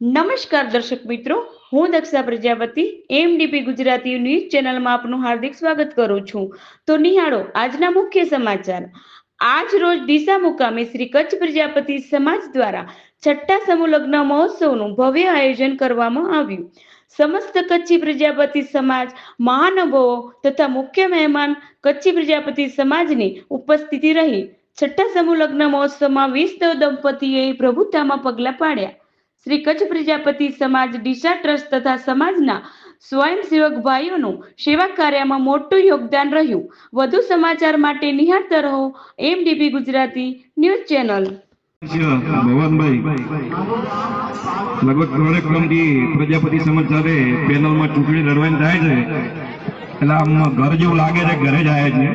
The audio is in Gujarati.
નમસ્કાર દર્શક મિત્રો, હું દક્ષા પ્રજાપતિ એમડીપી ગુજરાતી ન્યૂઝ ચેનલમાં આપનું હાર્દિક સ્વાગત કરું છું. તો નિહાળો, આજના મુખ્ય સમાચાર. આજ રોજ ડીસા મુકામે શ્રી કચ્છ પ્રજાપતિ સમાજ દ્વારા છઠ્ઠા સમૂહ લગ્ન મહોત્સવનું ભવ્ય આયોજન કરવામાં આવ્યું. સમસ્ત કચ્છી પ્રજાપતિ સમાજ, મહાનુભાવો તથા મુખ્ય મહેમાન કચ્છી પ્રજાપતિ સમાજની ઉપસ્થિતિ રહી. છઠ્ઠા સમૂહ લગ્ન મહોત્સવમાં વીસ દંપતીએ પ્રભુતામાં પગલાં પાડ્યા. શ્રી કચ્છ પ્રજાપતિ સમાજ ડીસા ટ્રસ્ટ તથા સમાજના સ્વયંસેવક ભાઈઓનું સેવા કાર્યમાં મોટું યોગદાન રહ્યું. વધુ સમાચાર માટે નિહાળતા રહો MDP Gujarati news channel. Prajapati સમાજ સાથે પેનલમાં ચૂંટણી લડવાની થાય છે. એટલે આમ ઘર જેવું લાગે છે, ઘરે જ છે